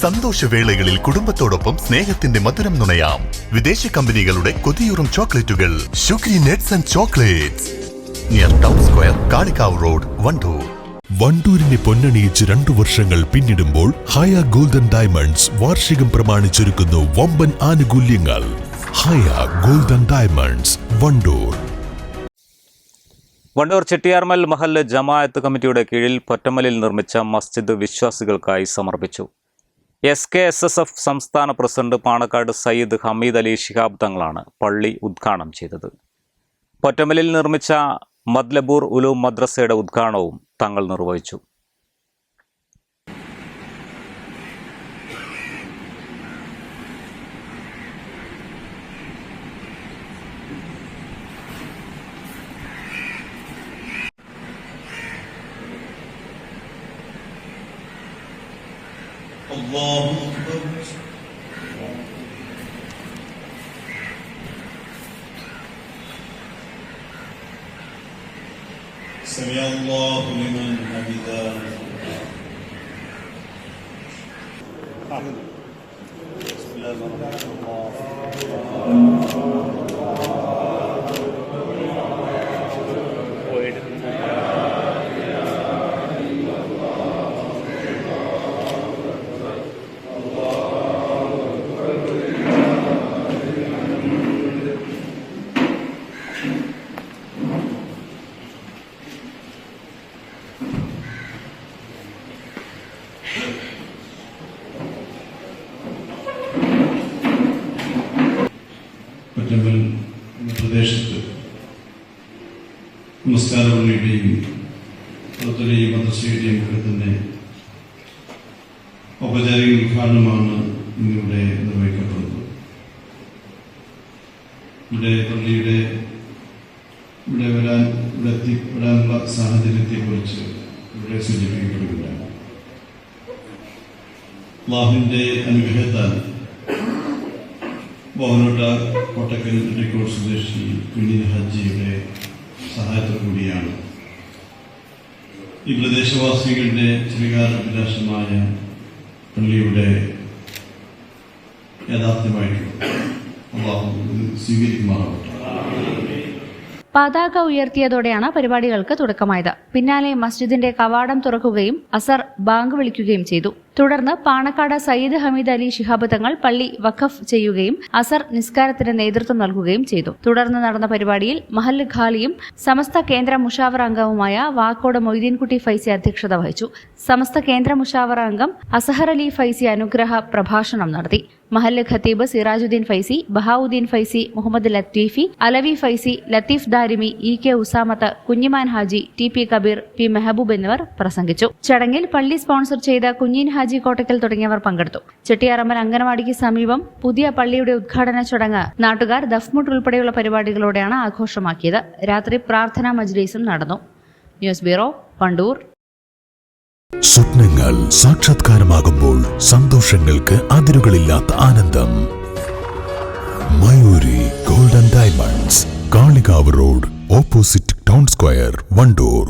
സന്തോഷവേളകളിൽ കുടുംബത്തോടൊപ്പം സ്നേഹത്തിന്റെ മധുരം നുണയാം. വിദേശ കമ്പനികളുടെ കൊതിയൂറും ചോക്ലേറ്റുകൾ. Sugary nets and chocolates. Near town square Kalikavu road Wandoor. വണ്ടൂരിനെ പൊന്നണിയിച്ച് രണ്ടു വർഷങ്ങൾ പിന്നിടുമ്പോൾ ഹയ ഗോൾഡൻ ഡയമണ്ട്സ് വാർഷികം പ്രമാണിച്ചൊരുക്കുന്നു വമ്പൻ ആനുകൂല്യങ്ങൾ. Haya golden diamonds Wandoor. Wandoor Chettiyarmal മഹല്ല് ജമാഅത്ത് കമ്മിറ്റിയുടെ കീഴിൽ പൊറ്റമ്മലിൽ നിർമ്മിച്ച മസ്ജിദ് വിശ്വാസികൾക്കായി സമർപ്പിച്ചു. S K S S F സംസ്ഥാന പ്രസിഡന്റ് പാണക്കാട് സയ്യിദ് ഹമീദ് അലി ശിഹാബ് തങ്ങളാണ് പള്ളി ഉദ്ഘാടനം ചെയ്തത്. പൊറ്റമലിൽ നിർമ്മിച്ച മദ്ലബൂർ ഉലൂം മദ്രസയുടെ ഉദ്ഘാടനവും തങ്ങൾ നിർവഹിച്ചു. Allahu Ekber. سمع الله لمن حمده بسم الله الرحمن الرحيم എന്ന പ്രദേശത്ത് നമസ്കാര പള്ളിയുടെയും പുറത്തുടെയും മദ്രസയുടെയും ഒക്കെ തന്നെ ഔപചാരിക ഉദ്ഘാടനമാണ് ഇന്നിവിടെ നിർവഹിക്കപ്പെടുന്നത്. ഇവിടെ പള്ളിയുടെ ഇവിടെ വരാൻ ഇവിടെ എത്തിപ്പെടാനുള്ള സാഹചര്യത്തെക്കുറിച്ച് ഇവിടെ സൂചിപ്പിക്കപ്പെടുകയാണ് ബാഹുവിന്റെ അനുഗ്രഹത്താൽ ബോഹനോട്ട കോട്ടക്കൽ റെക്കോർഡ് സ്വദേശി കുഞ്ഞിൻ ഹജ്ജിയുടെ സഹായത്തോ കൂടിയാണ്. ഈ പ്രദേശവാസികളുടെ ശ്രീകാരാഭിലാഷമായ പള്ളിയുടെ ഇത് സ്വീകരിക്കുമാറാവട്ടെ. പതാക ഉയർത്തിയതോടെയാണ് പരിപാടികൾക്ക് തുടക്കമായത്. പിന്നാലെ മസ്ജിദിന്റെ കവാടം തുറക്കുകയും അസർ ബാങ്ക് വിളിക്കുകയും ചെയ്തു. തുടർന്ന് പാണക്കാട് സയ്യിദ് ഹമീദ് അലി ശിഹാബ് തങ്ങൾ പള്ളി വഖഫ് ചെയ്യുകയും അസർ നിസ്കാരത്തിന് നേതൃത്വം നൽകുകയും ചെയ്തു. തുടർന്ന് നടന്ന പരിപാടിയിൽ മഹൽ ഖാലിയും സമസ്ത കേന്ദ്ര മുഷാവറ അംഗവുമായ വാക്കോട് മൊയ്തീൻകുട്ടി ഫൈസി അധ്യക്ഷത വഹിച്ചു. സമസ്ത കേന്ദ്ര മുഷാവറ അംഗം അസഹർ അലി ഫൈസി അനുഗ്രഹ പ്രഭാഷണം നടത്തി. മഹല്ല് ഖത്തീബ് Sirajuddeen Faizy Bahauddeen Faizy Muhammad Latheefi Alavi Faizy Latheef Darimi E K Usamath Kunjiman Haji T P Kabeer P Mehboob എന്നിവർ പ്രസംഗിച്ചു. ചടങ്ങിൽ പള്ളി സ്പോൺസർ ചെയ്ത കുഞ്ഞിൻ ഹാജി കോട്ടക്കൽ തുടങ്ങിയവർ പങ്കെടുത്തു. ചെട്ടിയാറമ്മൽ അംഗനവാടിക്ക് സമീപം പുതിയ പള്ളിയുടെ ഉദ്ഘാടന ചടങ്ങ് നാട്ടുകാർ ദഫ്മുട്ട് ഉൾപ്പെടെയുള്ള പരിപാടികളോടെയാണ് ആഘോഷമാക്കിയത്. രാത്രി പ്രാർത്ഥനാ മജ്ലീസും നടന്നു. ന്യൂസ് ബ്യൂറോ വണ്ടൂർ സ്വപ്നങ്ങൾ സാക്ഷാത്കാരമാകുമ്പോൾ സന്തോഷങ്ങൾക്ക് അതിരുകളില്ലാത്ത ആനന്ദം. Mayoori golden diamonds Kalikavu road opposite town square Wandoor.